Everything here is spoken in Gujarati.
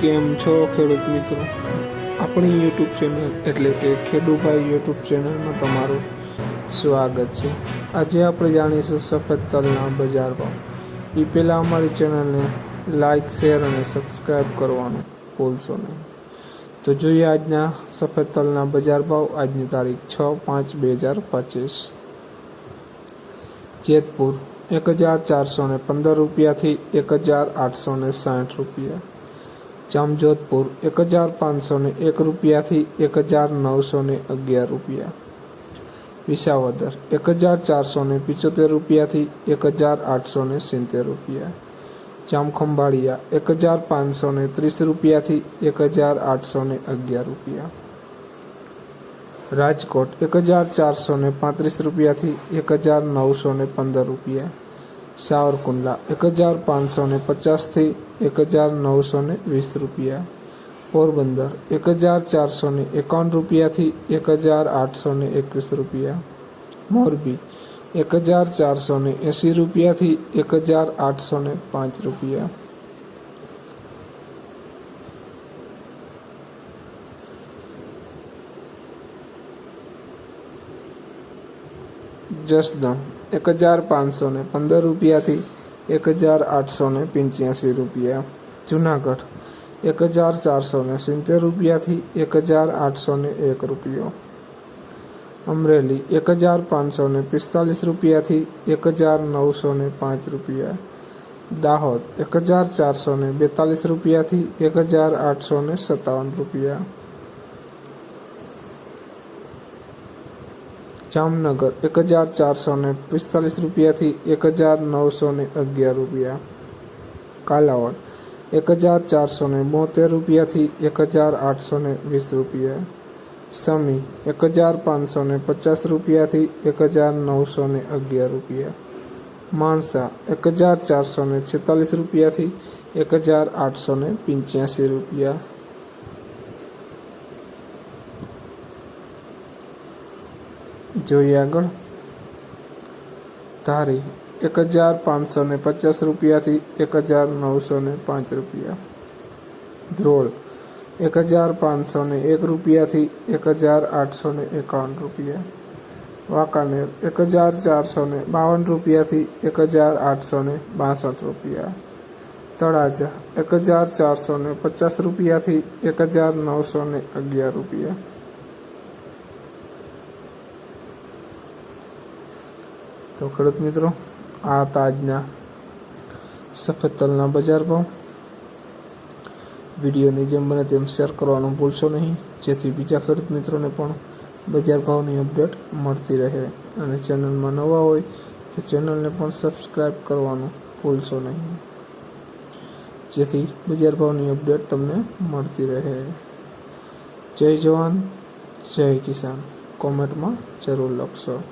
કેમ છો ખેડૂત મિત્રો? આપણી યુટ્યુબ ચેનલ એટલે કે ખેડૂભાઈ યુટ્યુબ ચેનલમાં તમારું સ્વાગત છે. આજે આપણે જાણીશું સફેદ તલના બજાર ભાવ. એ પહેલાં અમારી ચેનલને લાઇક શેર અને સબસ્ક્રાઈબ કરવાનું ભૂલશો નહીં. તો જોઈએ આજના સફેદ તલના બજાર ભાવ આજની તારીખ છ પાંચ બે હજાર પચીસ. જેતપુર એક હજાર ચારસો પંદર રૂપિયાથી એક હજાર આઠસો સાઠ રૂપિયા. જામજોધપુર એક હજાર પાંચસો ને એક રૂપિયાથી એક હજાર નવસો ને અગિયાર રૂપિયા. વિસાવદર એક હજાર ચારસો ને પિચોતેર રૂપિયાથી એક હજાર આઠસો ને સિત્તેર રૂપિયા. જામખંભાળિયા એક હજાર પાંચસો ને ત્રીસ રૂપિયાથી એક હજાર આઠસો ને અગિયાર રૂપિયા. રાજકોટ એક હજાર ચારસો ને પાંત્રીસ રૂપિયાથી એક હજાર નવસો ને પંદર રૂપિયા. સાવરકુંડલા, એક હજાર પાંચસો ને પચાસથી એક હજાર નવસો ને વીસ રૂપિયા. પોરબંદર, એક હજાર ચારસો ને એકાવન રૂપિયાથી એક હજાર આઠસો ને એકવીસ રૂપિયા. મોરબી, એક હજાર ચારસો ને એંસી રૂપિયાથી એક હજાર આઠસો ને પાંચ રૂપિયા. જસદણ એક હજાર પાંચસો ને પંદર રૂપિયાથી એક હજાર આઠસો ને પંચ્યાસી રૂપિયા. જુનાગઢ, એક હજાર ચારસો ને સિત્તેર રૂપિયાથી એક હજાર આઠસો ને એક રૂપિયો. અમરેલી, એક હજાર પાંચસો ને પિસ્તાલીસ રૂપિયાથી એક હજાર નવસો ને પાંચ રૂપિયા. દાહોદ, એક હજાર ચારસો ને બેતાલીસ રૂપિયાથી એક હજાર આઠસો ને સત્તાવન રૂપિયા. જામનગર એક હજાર ચારસો ને પિસ્તાલીસ રૂપિયાથી એક હજાર નવસો ને અગિયાર રૂપિયા. કાલાવડ એક હજાર ચારસો ને બોતેર રૂપિયાથી એક હજાર આઠસો ને વીસ રૂપિયા. સમી એક હજાર પાંચસો ને પચાસ રૂપિયાથી એક હજાર નવસો ને અગિયાર રૂપિયા. માણસા એક હજાર ચારસો ને છેતાલીસ રૂપિયાથી એક હજાર આઠસો ને પંચ્યાસી રૂપિયા. જોઈએ આગળ. ધારી એક હજાર પાંચસો ને પચાસ રૂપિયાથી એક હજાર નવસો ને પાંચ રૂપિયા. ધ્રોળ એક હજાર પાંચસો ને એક રૂપિયાથી એક હજાર આઠસો ને એકાવન રૂપિયા. વાંકાનેર, એક હજાર ચારસો ને બાવન રૂપિયાથી એક હજાર આઠસો ને બાસઠ રૂપિયા. તળાજા, એક હજાર ચારસો ને પચાસ રૂપિયાથી એક હજાર નવસો ને અગિયાર રૂપિયા. તો ખેડૂત મિત્રો, આ તાજના સફેદ તલના બજાર ભાવ. વિડીયોની જેમ બને તેમ શેર કરવાનું ભૂલશો નહીં. જેથી બીજા ખેડૂત મિત્રોને પણ બજાર ભાવની અપડેટ મળતી રહે. અને ચેનલમાં નવા હોય તો ચેનલને પણ સબસ્ક્રાઈબ કરવાનું ભૂલશો નહીં. જેથી બજાર ભાવની અપડેટ તમને મળતી રહે. જય જવાન, જય કિસાન. કોમેન્ટમાં જરૂર લખશો.